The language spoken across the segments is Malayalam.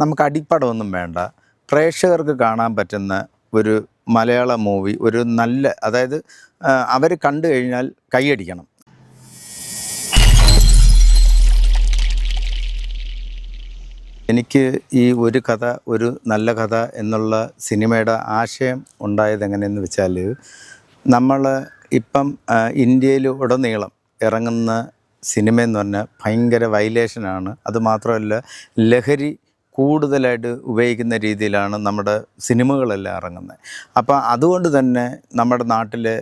നമുക്ക് അടിപ്പടമൊന്നും വേണ്ട. പ്രേക്ഷകർക്ക് കാണാൻ പറ്റുന്ന ഒരു മലയാള മൂവി ഒരു നല്ല അതായത് അവർ കണ്ടു കഴിഞ്ഞാൽ കൈയടിക്കണം. എനിക്ക് ഈ ഒരു കഥ ഒരു നല്ല കഥ എന്നുള്ള സിനിമയുടെ ആശയം ഉണ്ടായത് എങ്ങനെയെന്ന് വെച്ചാൽ നമ്മൾ ഇപ്പം ഇന്ത്യയിൽ ഉടനീളം ഇറങ്ങുന്ന സിനിമയെന്ന് പറഞ്ഞാൽ ഭയങ്കര വയലേഷനാണ് അതുമാത്രമല്ല ലഹരി കൂടുതലായിട്ട് ഉപയോഗിക്കുന്ന രീതിയിലാണ് നമ്മുടെ സിനിമകളെല്ലാം ഇറങ്ങുന്നത്. അപ്പോൾ അതുകൊണ്ട് തന്നെ നമ്മുടെ നാട്ടിലെ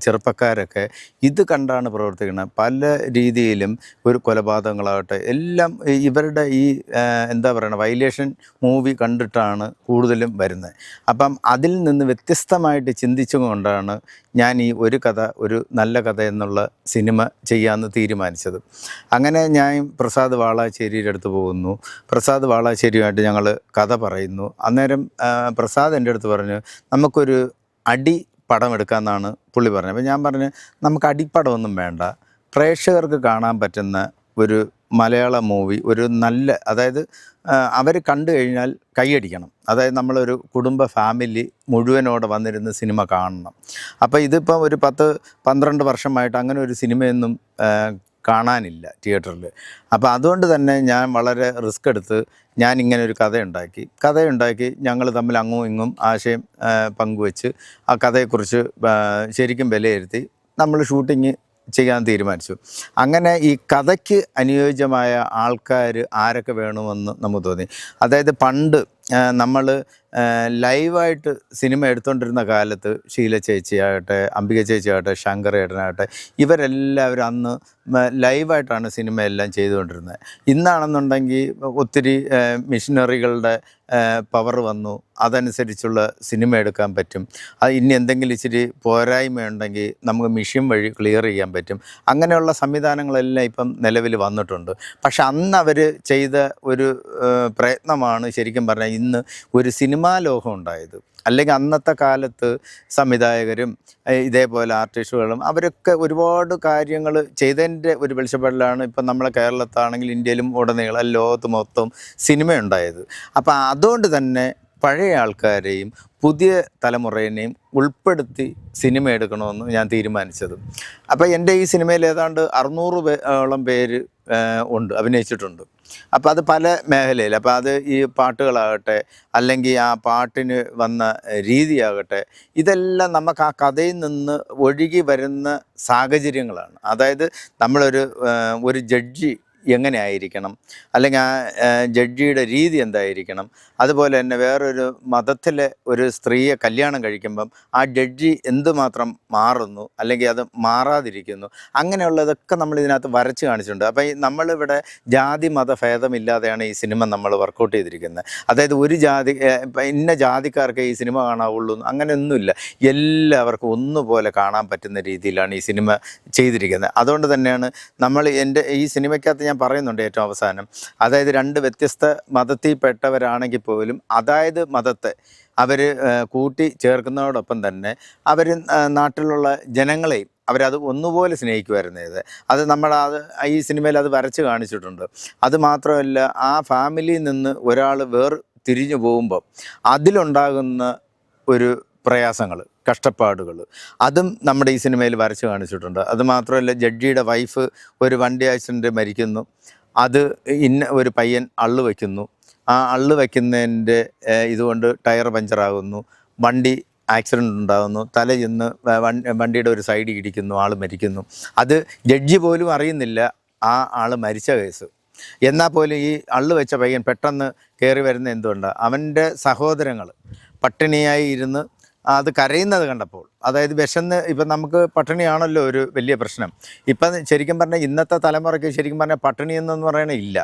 ചെറുപ്പക്കാരൊക്കെ ഇത് കണ്ടാണ് പ്രവർത്തിക്കുന്നത്. പല രീതിയിലും ഒരു കൊലപാതകങ്ങളാകട്ടെ എല്ലാം ഇവരുടെ ഈ എന്താ പറയുക വയലേഷൻ മൂവി കണ്ടിട്ടാണ് കൂടുതലും വരുന്നത്. അപ്പം അതിൽ നിന്ന് വ്യത്യസ്തമായിട്ട് ചിന്തിച്ചുകൊണ്ടാണ് ഞാൻ ഈ ഒരു കഥ ഒരു നല്ല കഥ എന്നുള്ള സിനിമ ചെയ്യാമെന്ന് തീരുമാനിച്ചത്. അങ്ങനെ ഞാൻ പ്രസാദ് വാളാശ്ശേരിയുടെ അടുത്ത് പോകുന്നു. പ്രസാദ് വാളാശ്ശേരിയുമായിട്ട് ഞങ്ങൾ കഥ പറയുന്നു. അന്നേരം പ്രസാദ് എന്റെ അടുത്ത് പറഞ്ഞു നമുക്കൊരു അടി പടം എടുക്കാമെന്നാണ് പുള്ളി പറഞ്ഞത്. അപ്പോൾ ഞാൻ പറഞ്ഞു നമുക്ക് അടിപ്പടമൊന്നും വേണ്ട. പ്രേക്ഷകർക്ക് കാണാൻ പറ്റുന്ന ഒരു മലയാള മൂവി ഒരു നല്ല അതായത് അവർ കണ്ടു കഴിഞ്ഞാൽ കൈയടിക്കണം. അതായത് നമ്മളൊരു കുടുംബ ഫാമിലി മുഴുവനോടെ വന്നിരുന്ന് സിനിമ കാണണം. അപ്പോൾ ഇതിപ്പോൾ ഒരു പത്ത് പന്ത്രണ്ട് വർഷമായിട്ട് അങ്ങനെ ഒരു സിനിമയൊന്നും കാണാനില്ല തിയേറ്ററിൽ അപ്പോൾ അതുകൊണ്ട് തന്നെ ഞാൻ വളരെ റിസ്ക് എടുത്ത് ഞാൻ ഇങ്ങനെ ഒരു കഥയുണ്ടാക്കി. കഥയുണ്ടാക്കി ഞങ്ങൾ തമ്മിൽ അങ്ങും ഇങ്ങും ആശയം പങ്കുവെച്ച് ആ കഥയെക്കുറിച്ച് ശരിക്കും വിലയിരുത്തി നമ്മൾ ഷൂട്ടിങ് ചെയ്യാൻ തീരുമാനിച്ചു. അങ്ങനെ ഈ കഥയ്ക്ക് അനുയോജ്യമായ ആൾക്കാർ ആരൊക്കെ വേണമെന്ന് നമുക്ക് തോന്നി. അതായത് പണ്ട് നമ്മൾ ലൈവായിട്ട് സിനിമ എടുത്തുകൊണ്ടിരുന്ന കാലത്ത് ഷീല ചേച്ചിയാകട്ടെ അംബിക ചേച്ചിയാകട്ടെ ശങ്കർ ഏട്ടനാകട്ടെ ഇവരെല്ലാവരും അന്ന് ലൈവായിട്ടാണ് സിനിമ എല്ലാം ചെയ്തുകൊണ്ടിരുന്നത്. ഇന്നാണെന്നുണ്ടെങ്കിൽ ഒത്തിരി മിഷനറികളുടെ പവർ വന്നു. അതനുസരിച്ചുള്ള സിനിമ എടുക്കാൻ പറ്റും. അത് ഇനി എന്തെങ്കിലും ഇച്ചിരി പോരായ്മയുണ്ടെങ്കിൽ നമുക്ക് മിഷൻ വഴി ക്ലിയർ ചെയ്യാൻ പറ്റും. അങ്ങനെയുള്ള സംവിധാനങ്ങളെല്ലാം ഇപ്പം നിലവിൽ വന്നിട്ടുണ്ട്. പക്ഷെ അന്ന് അവർ ചെയ്ത ഒരു പ്രയത്നമാണ് ശരിക്കും പറഞ്ഞാൽ ഇന്ന് ഒരു സിനിമാ ലോകം ഉണ്ടായത്. അല്ലെങ്കിൽ അന്നത്തെ കാലത്ത് സംവിധായകരും ഇതേപോലെ ആർട്ടിസ്റ്റുകളും അവരൊക്കെ ഒരുപാട് കാര്യങ്ങൾ ചെയ്തതിന്റെ ഒരു വെളിച്ചപ്പാടിലാണ് ഇപ്പം നമ്മളെ കേരളത്താണെങ്കിൽ ഇന്ത്യയിലും ഉടനീളം ലോകത്ത് മൊത്തം സിനിമ ഉണ്ടായത്. അപ്പം അതുകൊണ്ട് തന്നെ പഴയ ആൾക്കാരെയും പുതിയ തലമുറയെയും ഉൾപ്പെടുത്തി സിനിമ എടുക്കണമെന്ന് ഞാൻ തീരുമാനിച്ചത്. അപ്പോൾ എന്റെ ഈ സിനിമയിൽ ഏതാണ്ട് അറുന്നൂറ് ഓളം പേര് ഉണ്ട് അഭിനയിച്ചിട്ടുണ്ട്. അപ്പോൾ അത് പല മേഖലയിൽ അപ്പോൾ അത് ഈ പാട്ടുകളാകട്ടെ അല്ലെങ്കിൽ ആ പാട്ടിന് വന്ന രീതിയാകട്ടെ ഇതെല്ലാം നമുക്ക് ആ കഥയിൽ നിന്ന് ഒഴുകി വരുന്ന സാഹചര്യങ്ങളാണ്. അതായത് നമ്മളൊരു ഒരു ജഡ്ജി എങ്ങനെ ആയിരിക്കണം അല്ലെങ്കിൽ ആ ജഡ്ജിയുടെ രീതി എന്തായിരിക്കണം? അതുപോലെ തന്നെ വേറൊരു മതത്തിലെ ഒരു സ്ത്രീയെ കല്യാണം കഴിക്കുമ്പം ആ ജഡ്ജി എന്തുമാത്രം മാറുന്നു? അല്ലെങ്കിൽ അത് മാറാതിരിക്കുന്നു? അങ്ങനെയുള്ളതൊക്കെ നമ്മൾ ഇതിനകത്ത് വരച്ച് കാണിച്ചിട്ടുണ്ട്. അപ്പോൾ ഈ നമ്മളിവിടെ ജാതി മത ഭേദമില്ലാതെയാണ് ഈ സിനിമ നമ്മൾ വർക്കൗട്ട് ചെയ്തിരിക്കുന്നത്. അതായത് ഒരു ജാതി ഇന്ന ജാതിക്കാർക്ക് ഈ സിനിമ കാണാവുള്ളൂ അങ്ങനെയൊന്നുമില്ല. എല്ലാവർക്കും ഒന്നുപോലെ കാണാൻ പറ്റുന്ന രീതിയിലാണ് ഈ സിനിമ ചെയ്തിരിക്കുന്നത്. അതുകൊണ്ട് തന്നെയാണ് നമ്മൾ എന്റെ ഈ സിനിമയ്ക്കകത്ത് ഞാൻ പറയുന്നുണ്ട് ഏറ്റവും അവസാനം. അതായത് രണ്ട് വ്യത്യസ്ത മതത്തിൽപ്പെട്ടവരാണെങ്കിൽ പോലും അതായത് മതത്തെ അവർ കൂട്ടി ചേർക്കുന്നതോടൊപ്പം തന്നെ അവർ നാട്ടിലുള്ള ജനങ്ങളെയും അവരത് ഒന്നുപോലെ സ്നേഹിക്കുമായിരുന്നു ഇത് അത് നമ്മൾ അത് ഈ സിനിമയിൽ അത് വരച്ച് കാണിച്ചിട്ടുണ്ട്. അത് മാത്രമല്ല ആ ഫാമിലിയിൽ നിന്ന് ഒരാൾ വേർ തിരിഞ്ഞു പോകുമ്പോൾ അതിലുണ്ടാകുന്ന ഒരു പ്രയാസങ്ങൾ കഷ്ടപ്പാടുകൾ. അതും നമ്മുടെ ഈ സിനിമയിൽ വരച്ച് കാണിച്ചിട്ടുണ്ട്. അതുമാത്രമല്ല ജഡ്ജിയുടെ വൈഫ് ഒരു വണ്ടി ആക്സിഡന്റ് മരിക്കുന്നു. അത് ഇന്ന ഒരു പയ്യൻ അള്ളു വയ്ക്കുന്നു ആ അള്ളു വയ്ക്കുന്നതിന്റെ ഇതുകൊണ്ട് ടയർ പഞ്ചറാകുന്നു വണ്ടി ആക്സിഡന്റ് ഉണ്ടാകുന്നു. തല ചെന്ന് വണ്ടിയുടെ ഒരു സൈഡ് ഇടിക്കുന്നു. ആൾ മരിക്കുന്നു. അത് ജഡ്ജി പോലും അറിയുന്നില്ല ആ ആൾ മരിച്ച കേസ്. എന്നാൽ പോലും ഈ അള്ളു വെച്ച പയ്യൻ പെട്ടെന്ന് കയറി വരുന്ന എന്തുകൊണ്ടാണ് അവന്റെ സഹോദരങ്ങൾ പട്ടിണിയായി ഇരുന്ന് അത് കരയുന്നത് കണ്ടപ്പോൾ. അതായത് വിശന്ന് ഇപ്പം നമുക്ക് പട്ടിണിയാണല്ലോ ഒരു വലിയ പ്രശ്നം. ഇപ്പം ശരിക്കും പറഞ്ഞാൽ ഇന്നത്തെ തലമുറയ്ക്ക് ശരിക്കും പറഞ്ഞാൽ പട്ടിണി എന്നൊന്നും പറയണേ ഇല്ല.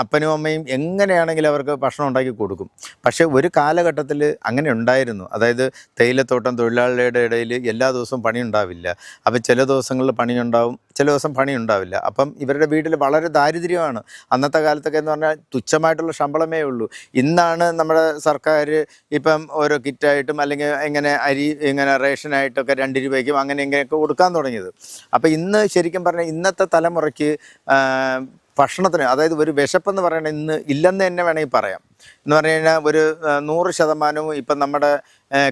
അപ്പനും അമ്മയും എങ്ങനെയാണെങ്കിലും അവർക്ക് ഭക്ഷണം ഉണ്ടാക്കി കൊടുക്കും. പക്ഷേ ഒരു കാലഘട്ടത്തിൽ അങ്ങനെ ഉണ്ടായിരുന്നു. അതായത് തേയിലത്തോട്ടം തൊഴിലാളികളുടെ ഇടയിൽ എല്ലാ ദിവസവും പണി ഉണ്ടാവില്ല അപ്പോൾ ചില ദിവസങ്ങളിൽ പണിയുണ്ടാവും ചില ദിവസം പണി ഉണ്ടാവില്ല അപ്പം ഇവരുടെ വീട്ടിൽ വളരെ ദാരിദ്ര്യമാണ്. അന്നത്തെ കാലത്തൊക്കെ എന്ന് പറഞ്ഞാൽ തുച്ഛമായിട്ടുള്ള ശമ്പളമേ ഉള്ളൂ. ഇന്നാണ് നമ്മുടെ സർക്കാർ ഇപ്പം ഓരോ കിറ്റായിട്ടും അല്ലെങ്കിൽ എങ്ങനെ അരി ഇങ്ങനെ റേഷനായിട്ടൊക്കെ രണ്ട് രൂപയ്ക്കും അങ്ങനെ ഇങ്ങനെയൊക്കെ കൊടുക്കാൻ തുടങ്ങിയത്. അപ്പോൾ ഇന്ന് ശരിക്കും പറഞ്ഞാൽ ഇന്നത്തെ തലമുറയ്ക്ക് ഭക്ഷണത്തിന് അതായത് ഒരു വിശപ്പെന്ന് പറയുന്നത് ഇന്ന് ഇല്ലെന്ന് തന്നെ വേണമെങ്കിൽ പറയാം. എന്ന് പറഞ്ഞു കഴിഞ്ഞാൽ ഒരു നൂറ് ശതമാനവും ഇപ്പം നമ്മുടെ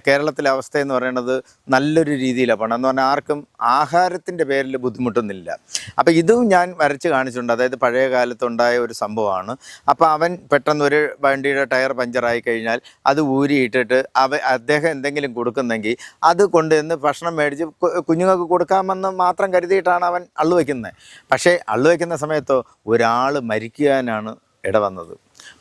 കേരളത്തിലെ അവസ്ഥ എന്ന് പറയുന്നത് നല്ലൊരു രീതിയിലാണ് പണം. എന്ന് പറഞ്ഞാൽ ആർക്കും ആഹാരത്തിന്റെ പേരിൽ ബുദ്ധിമുട്ടൊന്നുമില്ല. അപ്പോൾ ഇതും ഞാൻ വരച്ച് കാണിച്ചിട്ടുണ്ട്. അതായത് പഴയ കാലത്തുണ്ടായ ഒരു സംഭവമാണ്. അപ്പോൾ അവൻ പെട്ടെന്ന് ഒരു വണ്ടിയുടെ ടയർ പഞ്ചറായി കഴിഞ്ഞാൽ അത് ഊരിയിട്ടിട്ട് അവ അദ്ദേഹം എന്തെങ്കിലും കൊടുക്കുന്നെങ്കിൽ അത് കൊണ്ടുവന്ന് ഭക്ഷണം മേടിച്ച് കുഞ്ഞുങ്ങൾക്ക് കൊടുക്കാമെന്ന് മാത്രം കരുതിയിട്ടാണ് അവൻ അള്ളു വയ്ക്കുന്നത്. പക്ഷേ അള്ളു വയ്ക്കുന്ന സമയത്തോ ഒരാൾ മരിക്കാനാണ് ഇടവന്നത്.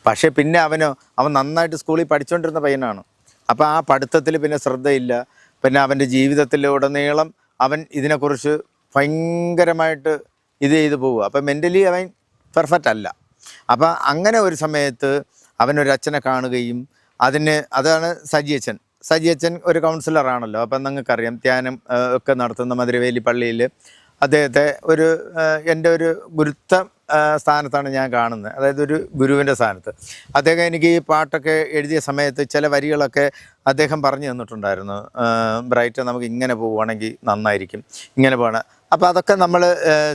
പക്ഷേ പിന്നെ അവനോ അവൻ നന്നായിട്ട് സ്കൂളിൽ പഠിച്ചുകൊണ്ടിരുന്ന പയ്യനാണ്. അപ്പോൾ ആ പഠിത്തത്തിൽ പിന്നെ ശ്രദ്ധയില്ല. പിന്നെ അവന്റെ ജീവിതത്തിലുടനീളം അവൻ ഇതിനെക്കുറിച്ച് ഭയങ്കരമായിട്ട് ഇത് ചെയ്തു പോവുക. അപ്പോൾ മെന്റലി അവൻ പെർഫെക്റ്റ് അല്ല. അപ്പോൾ അങ്ങനെ ഒരു സമയത്ത് അവനൊരു അച്ഛനെ കാണുകയും അതിന് അതാണ് സജി അച്ഛൻ സജി അച്ഛൻ ഒരു കൗൺസിലറാണല്ലോ അപ്പം നിങ്ങൾക്കറിയാം ധ്യാനം ഒക്കെ നടത്തുന്ന മധുരവേലി പള്ളിയിൽ അദ്ദേഹത്തെ ഒരു എന്റെ ഒരു ഗുരുത്വ സ്ഥാനത്താണ് ഞാൻ കാണുന്നത്. അതായത് ഒരു ഗുരുവിന്റെ സ്ഥാനത്ത്. അദ്ദേഹം എനിക്ക് ഈ പാട്ടൊക്കെ എഴുതിയ സമയത്ത് ചില വരികളൊക്കെ അദ്ദേഹം പറഞ്ഞു തന്നിട്ടുണ്ടായിരുന്നു. ബ്രൈറ്റ് നമുക്ക് ഇങ്ങനെ പോവുകയാണെങ്കിൽ നന്നായിരിക്കും. ഇങ്ങനെ പോകണം അപ്പോൾ അതൊക്കെ നമ്മൾ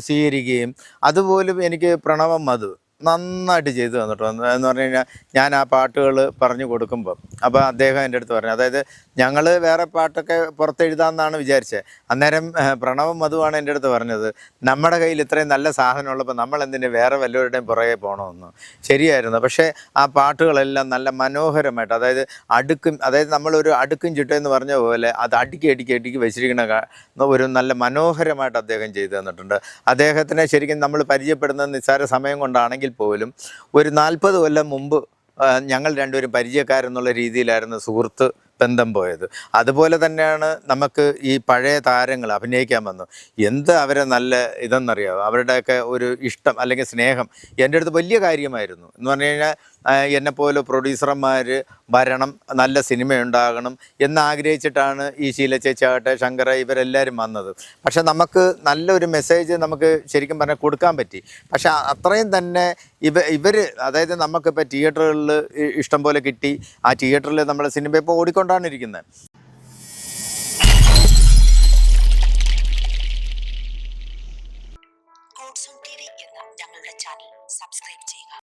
സ്വീകരിക്കുകയും അതുപോലും എനിക്ക് പ്രണവം മധു നന്നായിട്ട് ചെയ്തു തന്നിട്ടു. എന്ന് പറഞ്ഞു കഴിഞ്ഞാൽ ഞാൻ ആ പാട്ടുകൾ പറഞ്ഞു കൊടുക്കുമ്പോൾ അപ്പോൾ അദ്ദേഹം എന്റെ അടുത്ത് പറഞ്ഞു അതായത് ഞങ്ങൾ വേറെ പാട്ടൊക്കെ പുറത്തെഴുതാമെന്നാണ് വിചാരിച്ചത് അന്നേരം പ്രണവം മധുവാണ് എന്റെ അടുത്ത് പറഞ്ഞത് നമ്മുടെ കയ്യിൽ ഇത്രയും നല്ല സാധനം ഉള്ളപ്പോൾ നമ്മൾ എന്തിന് വേറെ വല്ലവരുടെയും പുറകെ പോകണമെന്ന് ശരിയായിരുന്നു. പക്ഷേ ആ പാട്ടുകളെല്ലാം നല്ല മനോഹരമായിട്ട് അതായത് അടുക്കും അതായത് നമ്മളൊരു അടുക്കും ചിട്ടയെന്ന് പറഞ്ഞ പോലെ അത് അടുക്കി അടുക്കി അടുക്കി വെച്ചിരിക്കുന്ന ഒരു നല്ല മനോഹരമായിട്ട് അദ്ദേഹം ചെയ്തു തന്നിട്ടുണ്ട്. അദ്ദേഹത്തിനെ ശരിക്കും നമ്മൾ പരിചയപ്പെടുന്ന നിസ്സാര സമയം കൊണ്ടാണെങ്കിൽ പോലും ഒരു നാൽപ്പത് കൊല്ലം മുമ്പ് ഞങ്ങൾ രണ്ടുപേരും പരിചയക്കാരെന്നുള്ള രീതിയിലായിരുന്നു സുഹൃത്ത് ബന്ധം പോയത്. അതുപോലെ തന്നെയാണ് നമുക്ക് ഈ പഴയ താരങ്ങൾ അഭിനയിക്കാൻ വന്നു. എന്ത് അവരെ നല്ല ഇതെന്നറിയാമോ അവരുടെയൊക്കെ ഒരു ഇഷ്ടം അല്ലെങ്കിൽ സ്നേഹം എന്റെ അടുത്ത് വലിയ കാര്യമായിരുന്നു. എന്ന് പറഞ്ഞു കഴിഞ്ഞാൽ എന്നെപ്പോലെ പ്രൊഡ്യൂസർമാർ വരണം നല്ല സിനിമ ഉണ്ടാകണം എന്ന് ആഗ്രഹിച്ചിട്ടാണ് ഈ ശീല ചേച്ചിയാകട്ടെ ശങ്കര ഇവരെല്ലാവരും വന്നത്. പക്ഷെ നമുക്ക് നല്ലൊരു മെസ്സേജ് നമുക്ക് ശരിക്കും പറഞ്ഞാൽ കൊടുക്കാൻ പറ്റി. പക്ഷെ അത്രയും തന്നെ ഇവ ഇവർ അതായത് നമുക്കിപ്പോൾ തിയേറ്ററുകളിൽ ഇഷ്ടം പോലെ കിട്ടി. ആ തിയേറ്ററിൽ നമ്മൾ സിനിമ ഇപ്പോൾ ഓടിക്കൊണ്ടാണ് ഇരിക്കുന്നത്.